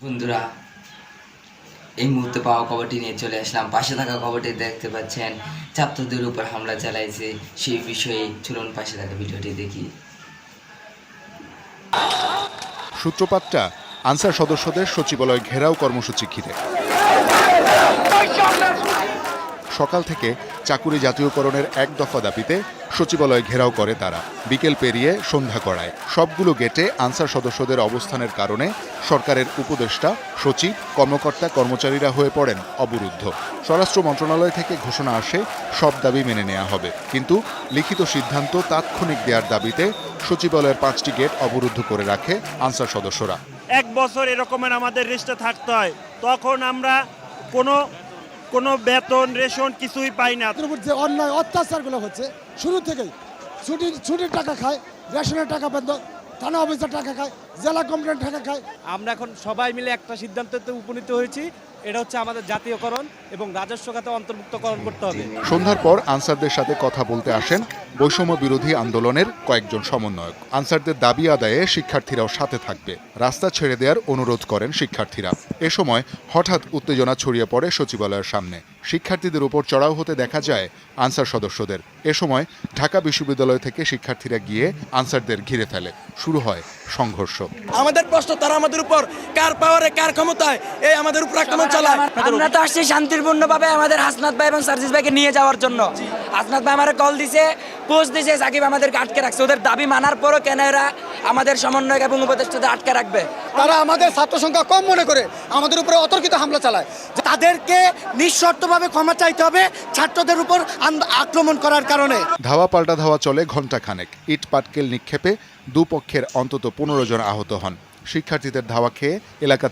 বন্ধুরা এই মুহূর্তে পাওয়া খবরটি নিয়ে চলে আসলাম। পাশে থাকা খবরটি দেখতে পাচ্ছেন ছাত্রদের উপর হামলা চালাইছে সেই বিষয়ে চলুন পাশে থাকা ভিডিওটি দেখি। সূত্রপাতটা আনসার সদস্যদের সচিবালয় ঘেরাও কর্মসূচি ঘিরে। সকাল থেকে চাকুরি জাতীয়করণের এক দফা দাবিতে সচিবালয় ঘেরাও করে তারা। বিকেল পেরিয়ে সন্ধ্যা করায় সবগুলো গেটে আনসার সদস্যদের অবস্থানের কারণে সরকারের উপদেষ্টা, সচিব, কর্মকর্তা, কর্মচারীরা হয়ে পড়েন অবরুদ্ধ। স্বরাষ্ট্র মন্ত্রণালয় থেকে ঘোষণা আসে, সব দাবি মেনে নেওয়া হবে। কিন্তু লিখিত সিদ্ধান্ত তাৎক্ষণিক দেওয়ার দাবিতে সচিবালয়ের পাঁচটি গেট অবরুদ্ধ করে রাখে আনসার সদস্যরা। এক বছর এরকমের আমাদের রেস্টে থাকতে হয়। তখন আমরা কোনো কোনো বেতন রেশন কিছুই পাই না। তাদের উপর যে অন্যায় অত্যাচারগুলো হচ্ছে শুরু থেকেই ছুটির ছুটির টাকা খায় রেশনের টাকা পেত থানা অফিসের টাকা খায় জেলা কমপ্লেন টাকা খায়। আমরা এখন সবাই মিলে একটা সিদ্ধান্ততে উপনীত হয়েছি। এটা হচ্ছে আমাদের জাতীয়করণ এবং রাজস্ব খাতে অন্তর্ভুক্তকরণ করতে হবে। সন্ধ্যার পর আনসারদের সাথে কথা বলতে আসেন বৈষম্য বিরোধী আন্দোলনের কয়েকজন সমন্বয়ক। আনসারদের দাবি আদায়ে শিক্ষার্থীরাও সাথে থাকবে। রাস্তা ছেড়ে দেওয়ার অনুরোধ করেন শিক্ষার্থীরা। এ সময় হঠাৎ উত্তেজনা ছড়িয়ে পড়ে সচিবালয়ের সামনে। শিক্ষার্থীদের উপর চড়াও হতে দেখা যায় আনসার সদস্যদের। এ সময় ঢাকা বিশ্ববিদ্যালয় থেকে শিক্ষার্থীরা গিয়ে আনসারদের ঘিরে ফেলে। শুরু হয় সংঘর্ষ। আমাদের প্রশ্ন তারা আমাদের উপর কার পাওয়ারে কার ক্ষমতায়? এই আমাদের উপর আক্রমণ চালায় আমরা তো আসছি শান্তিপূর্ণভাবে আমাদের হাসনাত ভাই এবং সার্জিস ভাইকে নিয়ে যাওয়ার জন্য। হাসনাত ভাই আমার কল দিছে পোস্ট দিছে সাকিব আমাদেরকে আটকে রাখছে। ওদের দাবি মানার পরও কেন এরা আমাদের সমন্বয়ক এবং উপদেষ্টাদের আটকে রাখবে? তারা আমাদের ছাত্র সংখ্যা কম মনে করে আমাদের উপরে অতর্কিত হামলা চালায়। তাদেরকে নিঃশর্তভাবে ক্ষমা চাইতে হবে ছাত্রদের উপর আক্রমণ করার কারণে। ধাওয়া পাল্টা ধাওয়া চলে ঘণ্টাখানেক। ইট পাটকেল নিক্ষেপে দুপক্ষের অন্তত পনেরো জন আহত হন। শিক্ষার্থীদের ধাওয়া খেয়ে এলাকা